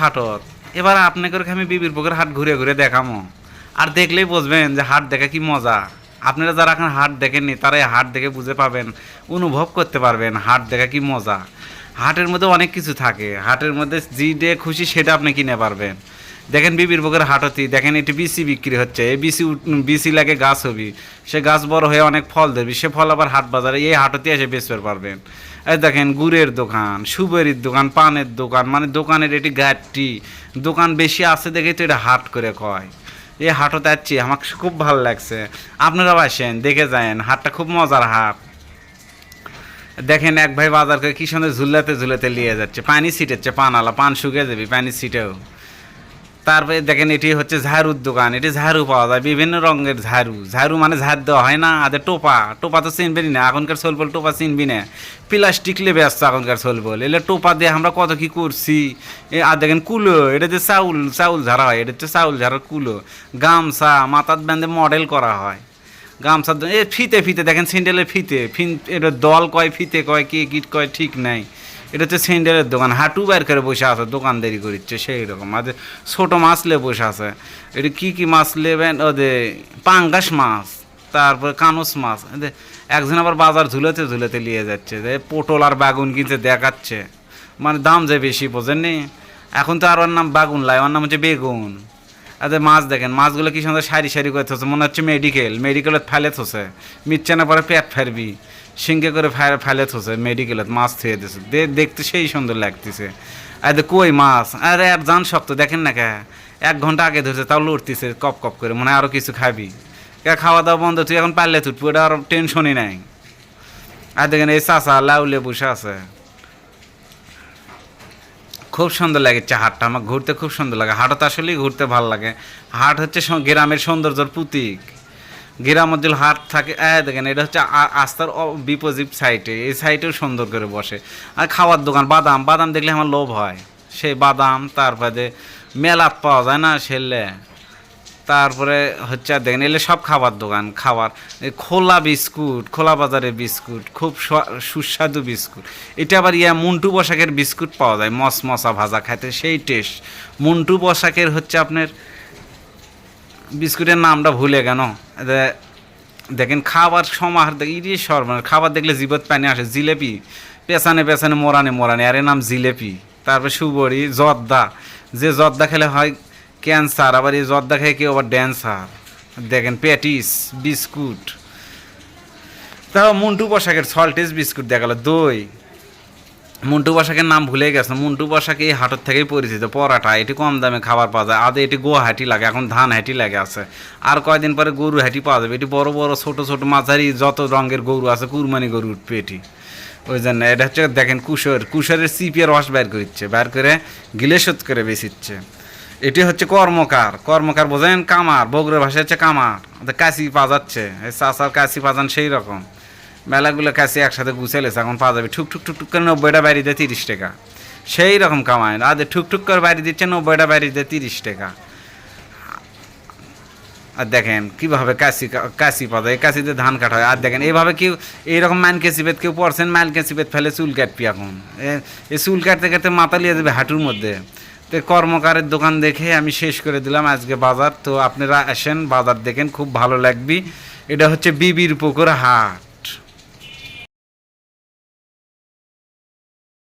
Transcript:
হাটত। এবার আপনাকে আমি বিবির পুকুর হাট ঘুরে ঘুরে দেখামো? আর দেখলেই বুঝবেন যে হাট দেখা কি মজা। আপনারা যারা এখন হাট দেখেননি, তারা এই হাট দেখে বুঝে পাবেন, অনুভব করতে পারবেন হাট দেখা কি মজা। হাটের মধ্যে অনেক কিছু থাকে। হাটের মধ্যে যে খুশি সেটা আপনি কিনে পারবেন। দেখেন বিবির বুকের হাটতি, দেখেন এটি বিসি বিক্রি হচ্ছে। এই বিসি বিসি লাগে গাছ হবি। সে গাছ বড় হয়ে অনেক ফল দেবে। সে ফল আবার হাট বাজারে এই হাটতে এসে বেচতে পারবেন। এই দেখেন গুড়ের দোকান সুবেরির দোকান, পানের দোকান মানে দোকানের এটি গাড়টি দোকান বেশি আছে দেখে তো এটা হাট করে কয়। এই হাটতে যাচ্ছি আমাকে খুব ভালো লাগছে। আপনারাও আসেন, দেখে যান হাটটা খুব মজার হাট। দেখেন এক ভাই বাজার করে কি সুন্দর ঝুলাতে ঝুলাতে নিয়ে যাচ্ছে। পানি ছিটেচ্ছে পানালা পান শুকিয়ে যাবে, পানি ছিটেও। তারপরে দেখেন এটি হচ্ছে ঝাড়ুর দোকান, এটি ঝাড়ু পাওয়া যায়, বিভিন্ন রঙের ঝাড়ু। ঝাড়ু মানে ঝাড় দেওয়া হয় না আদের টোপা টোপা তো চিনবেনি না, এখনকার সোলবল টোপা চিনবি না। প্লাস্টিক লেবে আসছে এখনকার সোলবল এলে টোপা দিয়ে আমরা কত কি করছি? আর দেখেন কুলো, এটা যে চাউল চাউল ঝাড়া হয়, এটা হচ্ছে চাউল ঝাড়ার কুলো। গামছা, মাথার ব্যান্ডে মডেল করা হয়। গামছা দ- এ ফিতে ফিতে, দেখেন স্যান্ডেলের ফিতে, ফিন, এটা দল কয়, ফিতে কয়, কে কিট কয়, ঠিক নাই। এটা হচ্ছে স্যান্ডেলের দোকান। হাঁটু বাইর করে বসে আছে দোকানদারি করছে সেই রকম আর ছোটো মাছ লে বসে আছে। এটা কী কী মাছ নেবেন ওদের পাঙ্গাস মাছ, তারপরে কানস মাছ। একজন আবার বাজার ঝুলেতে ঝুলেতে নিয়ে যাচ্ছে, যে পটল আর বাগুন কিনতে দেখাচ্ছে। মানে দাম যে বেশি বোঝেননি এখন তো আর ওর নাম বাগুন লাই, ওর নাম হচ্ছে বেগুন। আচ্ছা মাছ দেখেন, মাছগুলো কি সুন্দর সারি সারি করে থসে মনে হচ্ছে মেডিকেল মেডিকেলত ফেলে থসে মিচ্ছে না পরে পেট ফেরবি। সিঙ্গে করে ফেলে ফেলে থসে মেডিকেলত মাছ থুয়ে দিছে। দেখতে সেই সুন্দর লাগতেছে। আর কই মাছ? আরে আর জান শক্ত, দেখেন না কে? এক ঘণ্টা আগে ধরছে, তাও লড়তিছে, কপ কপ করে, মনে আরও কিছু খাবি। কে, খাওয়া দাওয়া বন্ধ, তুই এখন পারলে তুটবি, ওটা আর টেনশনই নাই। আর দেখেন এই চাষা লাউলে বসে আছে। খুব সুন্দর লাগছে হাটটা আমার ঘুরতে খুব সুন্দর লাগে। হাটত আসলেই ঘুরতে ভালো লাগে। হাট হচ্ছে গ্রামের সৌন্দর্যর প্রতীক। গ্রাম অঞ্চল হাট থাকে দেখেন, এটা হচ্ছে আস্তার বিপজিট সাইডে এই সাইডেও সুন্দর করে বসে। আর খাওয়ার দোকান, বাদাম বাদাম দেখলে আমার লোভ হয়। সেই বাদাম, তারপরে মেলাত পাওয়া যায় না সেলে। তারপরে হচ্ছে, দেখেন, এলে সব খাবার দোকান, খাবার খোলা বিস্কুট, খোলা বাজারের বিস্কুট, খুব সুস্বাদু বিস্কুট। এটা আবার ইয়া মুন্টু বসাকের বিস্কুট পাওয়া যায়, মস মশা ভাজা খাইতে, সেই টেস্ট মুন্টু বসাকের হচ্ছে আপনার বিস্কুটের নামটা ভুলে কেন? দেখেন খাবার সমাহার ইরি সর্বনাশ। খাবার দেখলে জিবত পানি আসে। জিলেপি, পেছানে পেছানে মোরানে মোরানে। আর এর নাম জিলেপি। তারপরে সুবরি, জর্দা। যে জর্দা খেলে হয় ক্যান্সার, আবার এই জর্দা খেয়ে কেউ আবার ড্যান্সার। দেখেন প্যাটিস বিস্কুট। তারপর মুন্টু পোশাকের সল্টেজ বিস্কুট দেখাল। দই। মুন্টু বসাকের নাম ভুলে গেছে। মুন্টু বসাকে এই হাটের থেকেই পরিচিত। পরাটা, এটি কম দামে খাবার পাওয়া যায়। আদে এটি গুয়াহাটি লাগে, এখন ধান হাঁটি লাগে আছে। আর কয়দিন পরে গরু হাঁটি পাওয়া যাবে। এটি বড় বড়, ছোট ছোট মাঝারি যত রঙের গরু আছে, কুরবানি গরু উঠবে এটি। ওই জন্য এটা হচ্ছে, দেখেন কুশর। কুশরের সিপিয়ার রস বের করছে বের করে গিলে শোধ করে বেচিচ্ছে। এটি হচ্ছে কর্মকার। কর্মকার বোঝেন কামার। বগুড়ার ভাষা হচ্ছে কামার। কাশি পাজাচ্ছে। চাষার কাশি পাজান সেই রকম। মেলাগুলো কাছে একসাথে গুছাইলেছে এখন পাওয়া যাবে। ঠুক ঠুক ঠুক ঠুক করে নব্বইটা বাড়ি দেয় তিরিশ টাকা। সেই রকম কামায় আর ঠুক ঠুক করে বাড়ি দিচ্ছে, নব্বইটা বাড়ি দেয় তিরিশ টাকা। আর দেখেন কীভাবে কাশি কাশি পাওয়া যায়। কাশিতে ধান কাটা হয়। আর দেখেন এইভাবে কেউ, এইরকম মান কেসিবেত কেউ পড়ছেন মান কেসিবেত ফেলে চুল কাটবি এখন। এই চুল কাটতে কাটতে মাথা লিয়ে যাবে হাঁটুর মধ্যে। তো কর্মকারের দোকান দেখে আমি শেষ করে দিলাম আজকে বাজার। তো আপনারা আসেন, বাজার দেখেন, খুব ভালো লাগবি। এটা হচ্ছে বিবির পুকুর হাট।